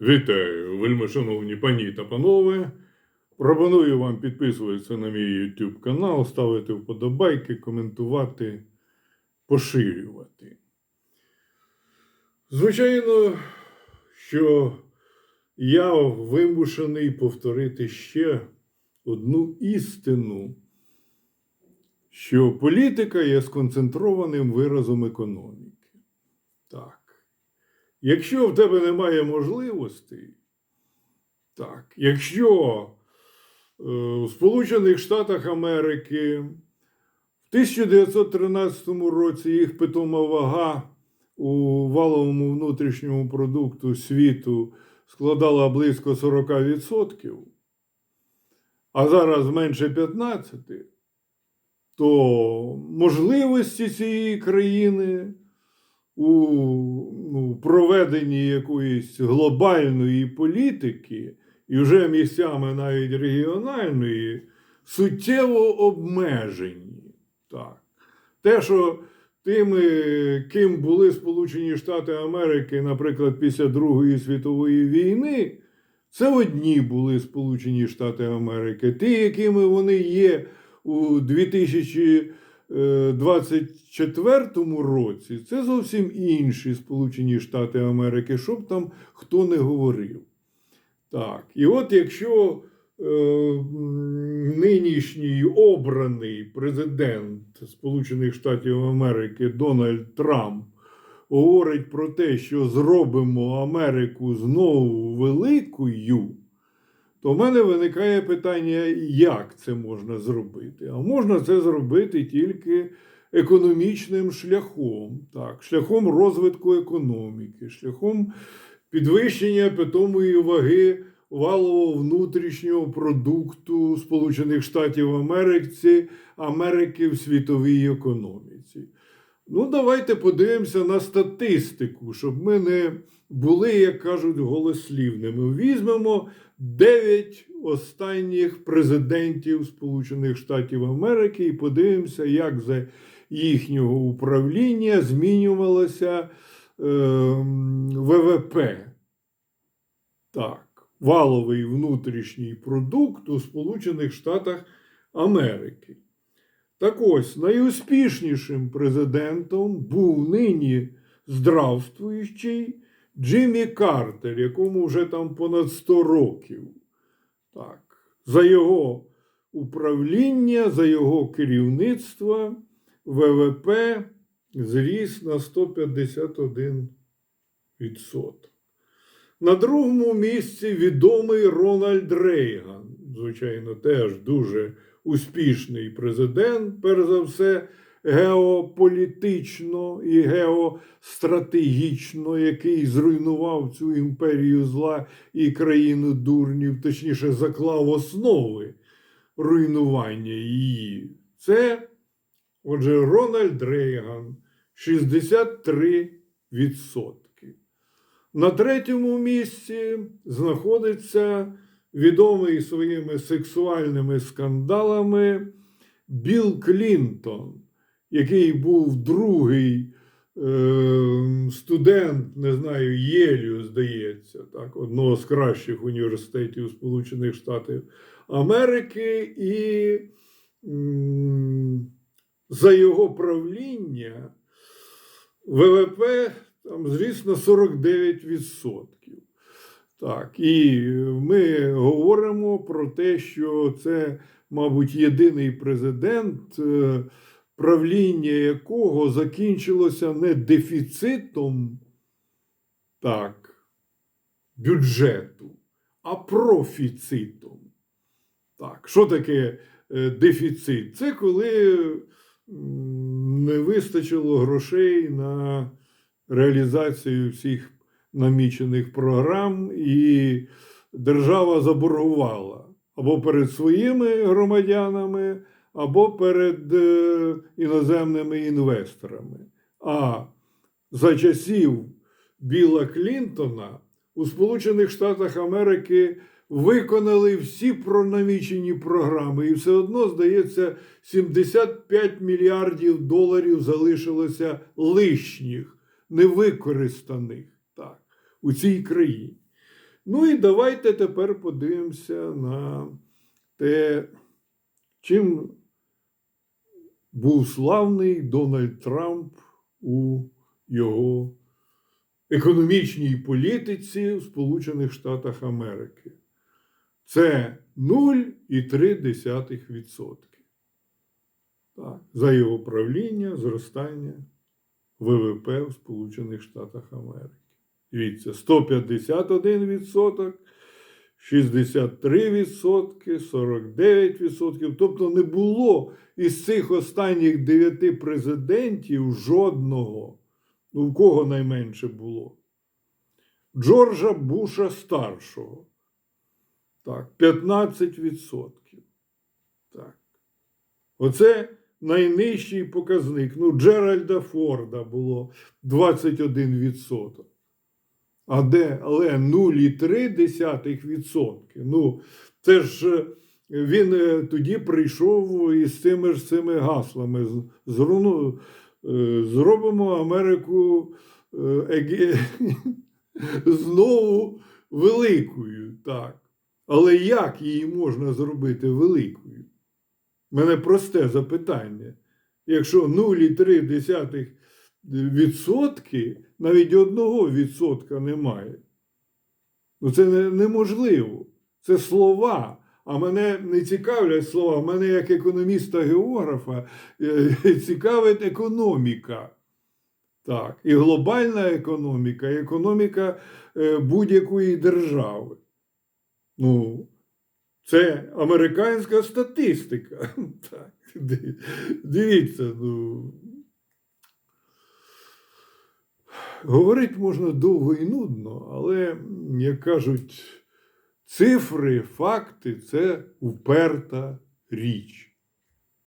Вітаю, вельмишановні пані та панове. Пропоную вам підписуватися на мій YouTube канал, ставити вподобайки, коментувати, поширювати. Звичайно, що я вимушений повторити ще одну істину, що політика є сконцентрованим виразом економіки. Так. Якщо в тебе немає можливостей, так, якщо е, в Сполучених Штатах Америки в 1913 році їх питома вага у валовому внутрішньому продукту світу складала близько 40%, а зараз менше 15%, то можливості цієї країни у ну, проведенні якоїсь глобальної політики, і вже місцями навіть регіональної, суттєво обмежені. Так. Те, що тими, ким були Сполучені Штати Америки, наприклад, після Другої світової війни, це одні були Сполучені Штати Америки. Ті, якими вони є у 2000 24 році це зовсім інші Сполучені Штати Америки, щоб там хто не говорив. Так, і от якщо е, нинішній обраний президент Сполучених Штатів Америки Дональд Трамп говорить про те, що зробимо Америку знову великою, то в мене виникає питання, як це можна зробити? А можна це зробити тільки економічним шляхом, так, шляхом розвитку економіки, шляхом підвищення питомої ваги валового внутрішнього продукту Сполучених Штатів Америки, Америки в світовій економіці. Ну, давайте подивимося на статистику, щоб ми не були, як кажуть, голослівними. Візьмемо 9 останніх президентів Сполучених Штатів Америки і подивимося, як за їхнього управління змінювалося е, ВВП. Так, валовий внутрішній продукт у Сполучених Штатах Америки. Так ось найуспішнішим президентом був нині здравствуючий Джиммі Картер, якому вже там понад 100 років. Так, За його управління, за його керівництво ВВП зріс на 151%. На другому місці відомий Рональд Рейган. Звичайно, теж дуже успішний президент, перш за все, геополітично і геостратегічно, який зруйнував цю імперію зла і країну дурнів, точніше, заклав основи руйнування її. Це, отже, Рональд Рейган 63%. На третьому місці знаходиться відомий своїми сексуальними скандалами Білл Клінтон, який був другий е, студент, не знаю, Єлю, здається, так, одного з кращих університетів Сполучених Штатів Америки, і м, за його правління ВВП там зріс на 49%. Так, і ми говоримо про те, що це, мабуть, єдиний президент, е, правління якого закінчилося не дефіцитом так, бюджету, а профіцитом. Так, що таке е, дефіцит? Це коли не вистачило грошей на реалізацію всіх намічених програм, і держава заборгувала або перед своїми громадянами, або перед е, іноземними інвесторами. А за часів Біла Клінтона у Сполучених Штатах Америки виконали всі пронамічені програми, і все одно, здається, 75 мільярдів доларів залишилося лишніх, невикористаних у цій країні. Ну і давайте тепер подивимося на те, чим був славний Дональд Трамп у його економічній політиці в Сполучених Штатах Америки. Це 0,3%. Так, за його правління зростання ВВП в Сполучених Штатах Америки. Дивіться, 151%, 63%, 49%. Тобто не було із цих останніх дев'яти президентів жодного, ну в кого найменше було. Джорджа Буша старшого. Так, 15%. Так. Оце найнижчий показник. Ну, Джеральда Форда було 21%. А де, але 0,3%. Ну, це ж е, він е, тоді прийшов із цими ж цими гаслами. Е, Зробимо Америку еге- знову великою. Так. Але як її можна зробити великою? У мене просте запитання. Якщо 0,3 відсотки, навіть одного відсотка немає. Ну це неможливо. Це слова. А мене не цікавлять слова. Мене як економіста-географа е, цікавить економіка. Так, і глобальна економіка, і економіка е, будь-якої держави. Ну, це американська статистика. Так, дивіться, ну. Говорити можна довго і нудно, але, як кажуть, цифри, факти це уперта річ.